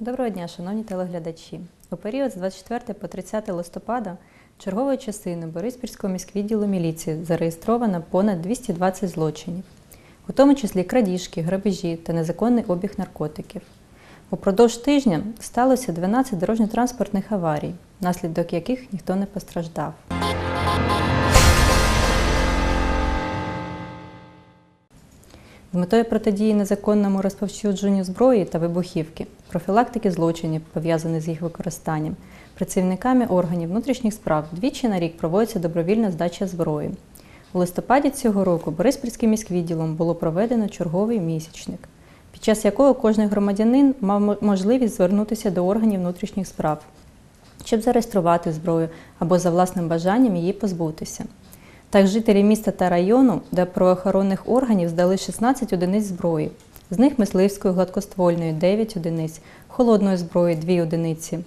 Доброго дня, шановні телеглядачі. У період з 24 по 30 листопада черговою частиною Бориспільського міськвідділу міліції зареєстровано понад 220 злочинів, у тому числі крадіжки, грабежі та незаконний обіг наркотиків. Упродовж тижня сталося 12 дорожньо-транспортних аварій, внаслідок яких ніхто не постраждав. З метою протидії незаконному розповсюдженню зброї та вибухівки, профілактики злочинів, пов'язаних з їх використанням, працівниками органів внутрішніх справ двічі на рік проводиться добровільна здача зброї. У листопаді цього року Бориспільським міськвідділом було проведено черговий місячник, під час якого кожен громадянин мав можливість звернутися до органів внутрішніх справ, щоб зареєструвати зброю або за власним бажанням її позбутися. Так, жителі міста та району до правоохоронних органів здали 16 одиниць зброї. З них мисливської гладкоствольної 9 одиниць, холодної зброї 2 одиниці,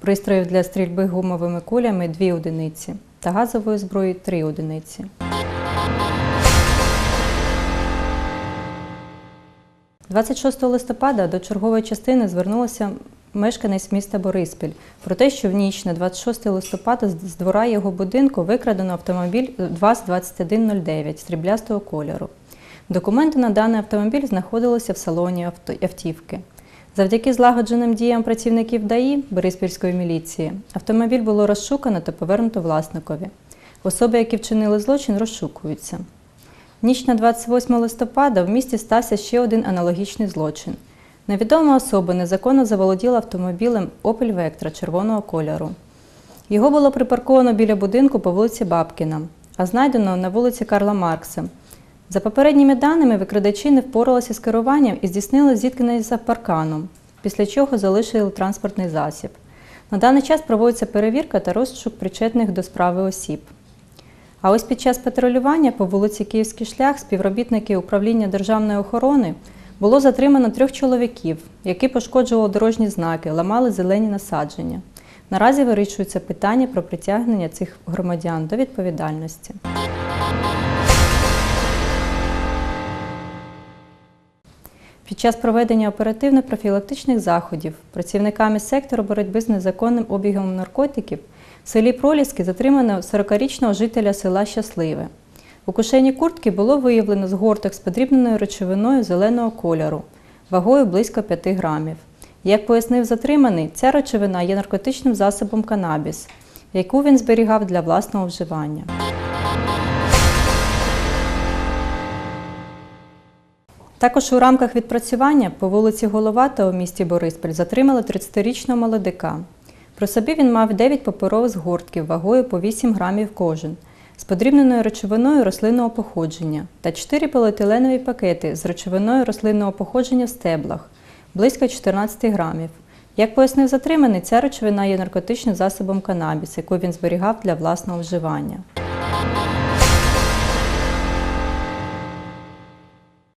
пристроїв для стрільби гумовими кулями 2 одиниці та газової зброї 3 одиниці. – 26 листопада до чергової частини звернулося мешканець міста Бориспіль про те, що в ніч на 26 листопада з двора його будинку викрадено автомобіль ВАЗ-2109 сріблястого кольору. Документи на даний автомобіль знаходилися в салоні автівки. Завдяки злагодженим діям працівників ДАІ Бориспільської міліції автомобіль було розшукано та повернуто власникові. Особи, які вчинили злочин, розшукуються. Ніч на 28 листопада в місті стався ще один аналогічний злочин. Невідома особа незаконно заволоділа автомобілем Opel Vectra червоного кольору. Його було припарковано біля будинку по вулиці Бабкіна, а знайдено на вулиці Карла Маркса. За попередніми даними, викрадачі не впоралися з керуванням і здійснили зіткнення за парканом, після чого залишили транспортний засіб. На даний час проводиться перевірка та розшук причетних до справи осіб. А ось під час патрулювання по вулиці Київський шлях співробітники управління державної охорони було затримано трьох чоловіків, які пошкоджували дорожні знаки, ламали зелені насадження. Наразі вирішується питання про притягнення цих громадян до відповідальності. Під час проведення оперативно-профілактичних заходів працівниками сектору боротьби з незаконним обігом наркотиків в селі Проліски затримано 40-річного жителя села Щасливе. У кишені куртки було виявлено згорток з подрібненою речовиною зеленого кольору, вагою близько 5 грамів. Як пояснив затриманий, ця речовина є наркотичним засобом канабіс, яку він зберігав для власного вживання. Також у рамках відпрацювання по вулиці Головата у місті Бориспіль затримали 30-річного молодика. При собі він мав 9 паперових згортків вагою по 8 грамів кожен з подрібненою речовиною рослинного походження та 4 поліетиленові пакети з речовиною рослинного походження в стеблах близько 14 грамів. Як пояснив затриманий, ця речовина є наркотичним засобом канабіс, яку він зберігав для власного вживання.